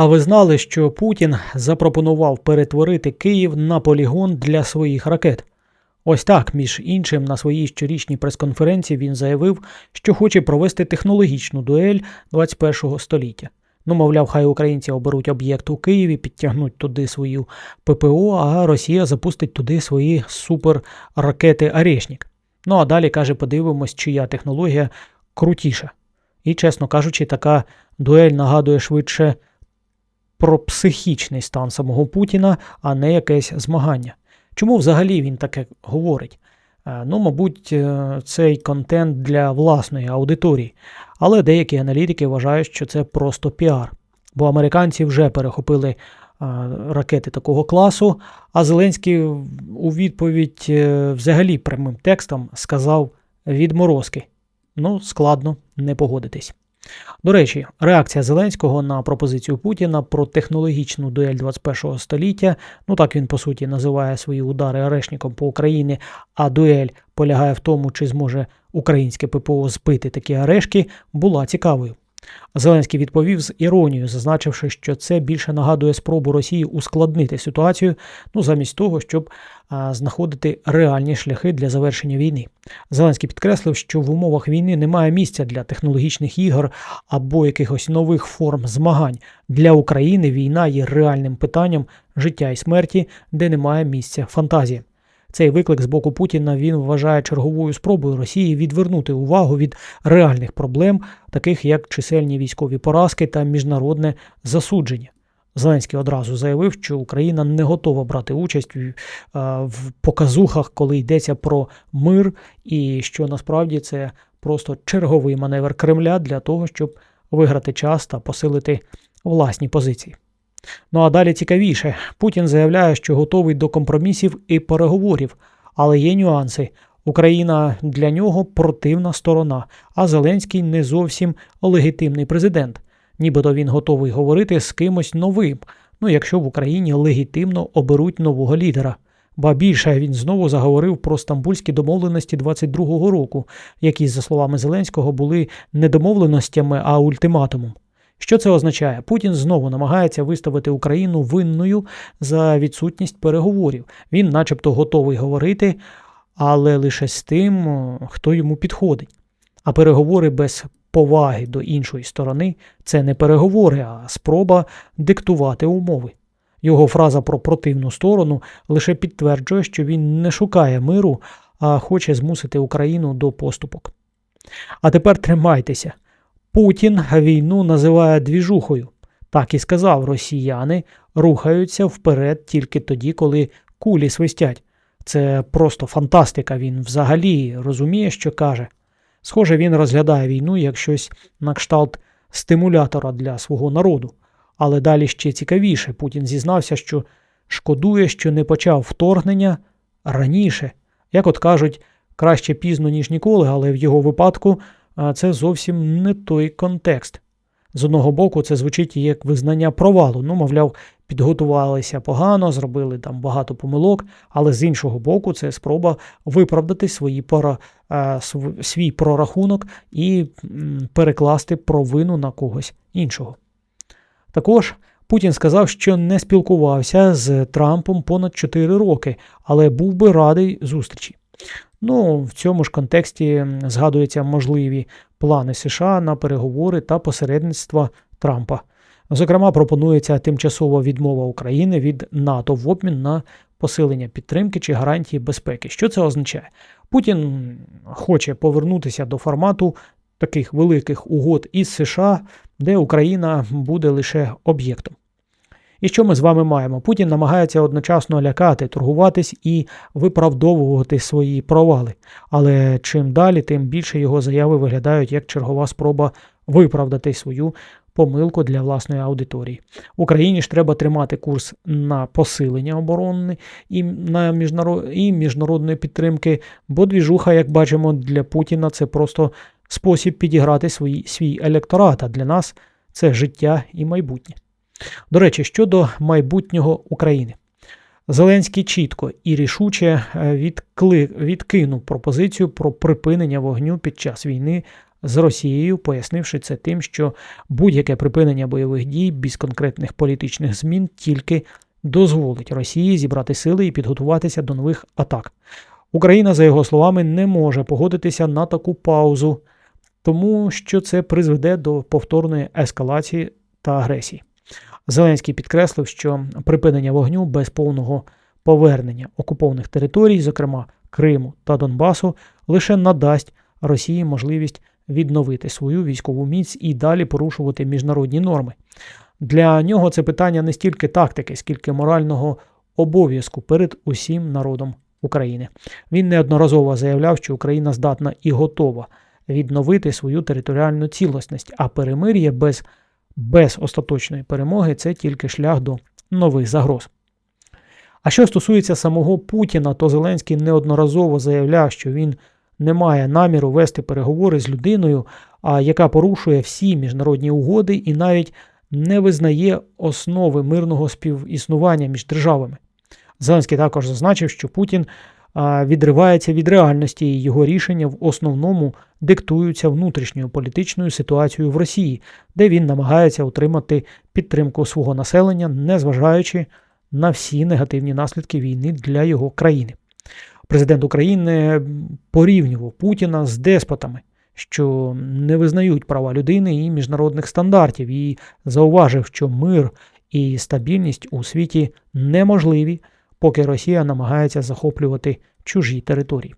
А ви знали, що Путін запропонував перетворити Київ на полігон для своїх ракет? Ось так, між іншим, на своїй щорічній прес-конференції він заявив, що хоче провести технологічну дуель 21 століття. Ну, мовляв, хай українці оберуть об'єкт у Києві, підтягнуть туди свою ППО, а Росія запустить туди свої суперракети Арешнік. Ну а далі каже, подивимось, чия технологія крутіша. І, чесно кажучи, така дуель нагадує швидше про психічний стан самого Путіна, а не якесь змагання. Чому взагалі він таке говорить? Е, Ну, мабуть, е, цей контент для власної аудиторії, але деякі аналітики вважають, що це просто піар, бо американці вже перехопили е, ракети такого класу, а Зеленський у відповідь взагалі прямим текстом сказав відморозки. Ну, складно не погодитись. До речі, реакція Зеленського на пропозицію Путіна про технологічну дуель 21 століття, ну так він по суті називає свої удари арешником по Україні, а дуель полягає в тому, чи зможе українське ППО збити такі арешки, була цікавою. Зеленський відповів з іронією, зазначивши, що це більше нагадує спробу Росії ускладнити ситуацію, ну замість того, щоб а, знаходити реальні шляхи для завершення війни. Зеленський підкреслив, що в умовах війни немає місця для технологічних ігор або якихось нових форм змагань. Для України війна є реальним питанням життя і смерті, де немає місця фантазії. Цей виклик з боку Путіна він вважає черговою спробою Росії відвернути увагу від реальних проблем, таких як чисельні військові поразки та міжнародне засудження. Зеленський одразу заявив, що Україна не готова брати участь в, в показухах, коли йдеться про мир, і що насправді це просто черговий маневр Кремля для того, щоб виграти час та посилити власні позиції. Ну а далі цікавіше, Путін заявляє, що готовий до компромісів і переговорів, але є нюанси. Україна для нього противна сторона, а Зеленський не зовсім легітимний президент. Нібито він готовий говорити з кимось новим, ну якщо в Україні легітимно оберуть нового лідера. Ба більше він знову заговорив про стамбульські домовленості 22-го року, які, за словами Зеленського, були не домовленостями, а ультиматумом. Що це означає? Путін знову намагається виставити Україну винною за відсутність переговорів. Він, начебто, готовий говорити, але лише з тим, хто йому підходить. А переговори без поваги до іншої сторони це не переговори, а спроба диктувати умови. Його фраза про противну сторону лише підтверджує, що він не шукає миру, а хоче змусити Україну до поступок. А тепер тримайтеся. Путін війну називає двіжухою. Так і сказав, росіяни рухаються вперед тільки тоді, коли кулі свистять. Це просто фантастика. Він взагалі розуміє, що каже. Схоже, він розглядає війну як щось на кшталт стимулятора для свого народу. Але далі ще цікавіше, Путін зізнався, що шкодує, що не почав вторгнення раніше. Як от кажуть, краще пізно, ніж ніколи, але в його випадку це зовсім не той контекст. З одного боку, це звучить як визнання провалу. Ну, мовляв, підготувалися погано, зробили там багато помилок, але з іншого боку, це спроба виправдати свої пора, свій прорахунок і перекласти провину на когось іншого. Також Путін сказав, що не спілкувався з Трампом понад 4 роки, але був би радий зустрічі. Ну, в цьому ж контексті згадуються можливі плани США на переговори та посередництва Трампа. Зокрема, пропонується тимчасова відмова України від НАТО в обмін на посилення підтримки чи гарантії безпеки. Що це означає? Путін хоче повернутися до формату таких великих угод із США, де Україна буде лише об'єктом. І що ми з вами маємо? Путін намагається одночасно лякати, торгуватись і виправдовувати свої провали. Але чим далі, тим більше його заяви виглядають як чергова спроба виправдати свою помилку для власної аудиторії. Україні ж треба тримати курс на посилення оборони і на міжнарод... і міжнародної підтримки, бо двіжуха, як бачимо, для Путіна це просто спосіб підіграти свій, свій електорат, а для нас це життя і майбутнє. До речі, щодо майбутнього України. Зеленський чітко і рішуче відкли... відкинув пропозицію про припинення вогню під час війни з Росією, пояснивши це тим, що будь-яке припинення бойових дій без конкретних політичних змін тільки дозволить Росії зібрати сили і підготуватися до нових атак. Україна, за його словами, не може погодитися на таку паузу, тому що це призведе до повторної ескалації та агресії. Зеленський підкреслив, що припинення вогню без повного повернення окупованих територій, зокрема Криму та Донбасу, лише надасть Росії можливість відновити свою військову міць і далі порушувати міжнародні норми. Для нього це питання не стільки тактики, скільки морального обов'язку перед усім народом України. Він неодноразово заявляв, що Україна здатна і готова відновити свою територіальну цілісність, а перемир'я без, без остаточної перемоги це тільки шлях до нових загроз. А що стосується самого Путіна, то Зеленський неодноразово заявляв, що він не має наміру вести переговори з людиною, яка порушує всі міжнародні угоди і навіть не визнає основи мирного співіснування між державами. Зеленський також зазначив, що Путін відривається від реальності і його рішення в основному диктуються внутрішньою політичною ситуацією в Росії, де він намагається отримати підтримку свого населення, незважаючи на всі негативні наслідки війни для його країни. Президент України порівнював Путіна з деспотами, що не визнають права людини і міжнародних стандартів, і зауважив, що мир і стабільність у світі неможливі, поки Росія намагається захоплювати чужі території.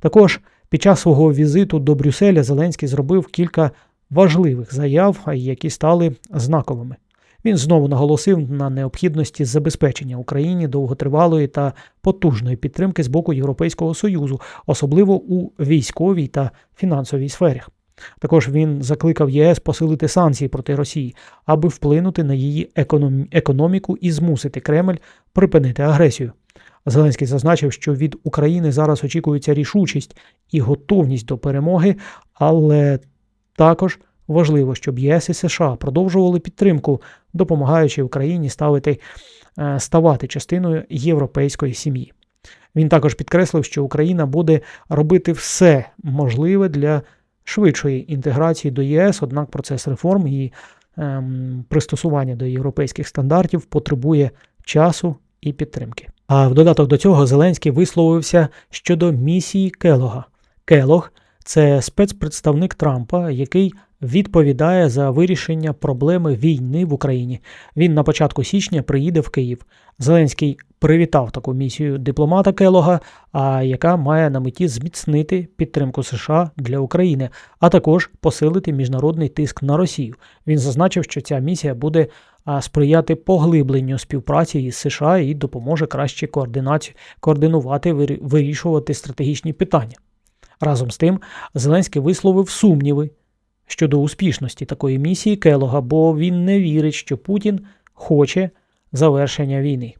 Також під час свого візиту до Брюсселя Зеленський зробив кілька важливих заяв, які стали знаковими. Він знову наголосив на необхідності забезпечення Україні довготривалої та потужної підтримки з боку Європейського Союзу, особливо у військовій та фінансовій сферах. Також він закликав ЄС посилити санкції проти Росії, аби вплинути на її економіку і змусити Кремль припинити агресію. Зеленський зазначив, що від України зараз очікується рішучість і готовність до перемоги, але також важливо, щоб ЄС і США продовжували підтримку, допомагаючи Україні ставити, е, ставати частиною європейської сім'ї. Він також підкреслив, що Україна буде робити все можливе для швидшої інтеграції до ЄС, однак процес реформ і ем, пристосування до європейських стандартів потребує часу і підтримки. А в додаток до цього Зеленський висловився щодо місії Келога. Келог це спецпредставник Трампа, який відповідає за вирішення проблеми війни в Україні. Він на початку січня приїде в Київ. Зеленський привітав таку місію дипломата Келога, а яка має на меті зміцнити підтримку США для України, а також посилити міжнародний тиск на Росію. Він зазначив, що ця місія буде сприяти поглибленню співпраці із США і допоможе краще координацію координувати вирішувати стратегічні питання. Разом з тим, Зеленський висловив сумніви щодо успішності такої місії Келога, бо він не вірить, що Путін хоче завершення війни.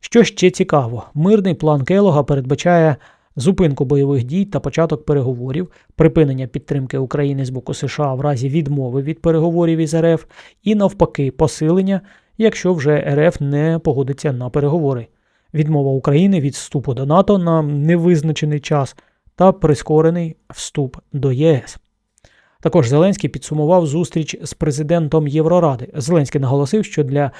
Що ще цікаво, мирний план Келога передбачає зупинку бойових дій та початок переговорів, припинення підтримки України з боку США в разі відмови від переговорів із РФ і навпаки посилення, якщо вже РФ не погодиться на переговори, відмова України від вступу до НАТО на невизначений час та прискорений вступ до ЄС. Також Зеленський підсумував зустріч з президентом Євроради. Зеленський наголосив, що для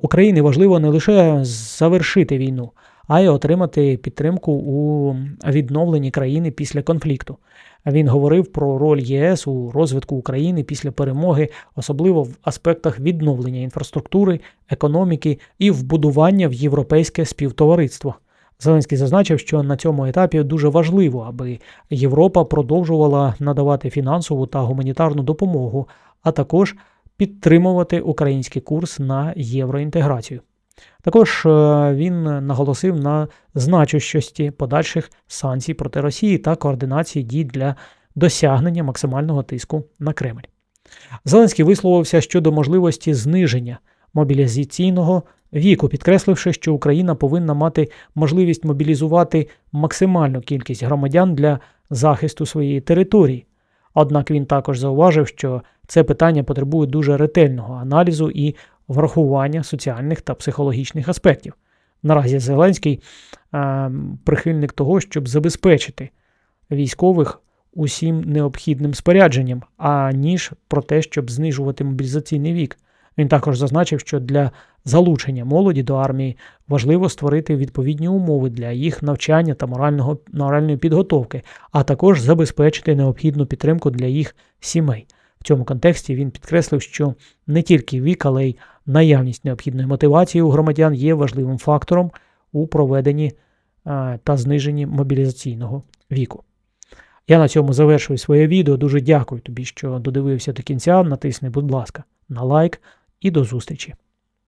України важливо не лише завершити війну, а й отримати підтримку у відновленні країни після конфлікту. Він говорив про роль ЄС у розвитку України після перемоги, особливо в аспектах відновлення інфраструктури, економіки і вбудування в європейське співтовариство. Зеленський зазначив, що на цьому етапі дуже важливо, аби Європа продовжувала надавати фінансову та гуманітарну допомогу, а також підтримувати український курс на євроінтеграцію. Також е, він наголосив на значущості подальших санкцій проти Росії та координації дій для досягнення максимального тиску на Кремль. Зеленський висловився щодо можливості зниження мобілізаційного віку, підкресливши, що Україна повинна мати можливість мобілізувати максимальну кількість громадян для захисту своєї території. Однак він також зауважив, що це питання потребує дуже ретельного аналізу і врахування соціальних та психологічних аспектів. Наразі Зеленський е, прихильник того, щоб забезпечити військових усім необхідним спорядженням, аніж про те, щоб знижувати мобілізаційний вік. Він також зазначив, що для залучення молоді до армії важливо створити відповідні умови для їх навчання та морального, моральної підготовки, а також забезпечити необхідну підтримку для їх сімей. В цьому контексті він підкреслив, що не тільки вік, але й наявність необхідної мотивації у громадян є важливим фактором у проведенні е, та зниженні мобілізаційного віку. Я на цьому завершую своє відео. Дуже дякую тобі, що додивився до кінця. Натисни, будь ласка, на лайк і до зустрічі.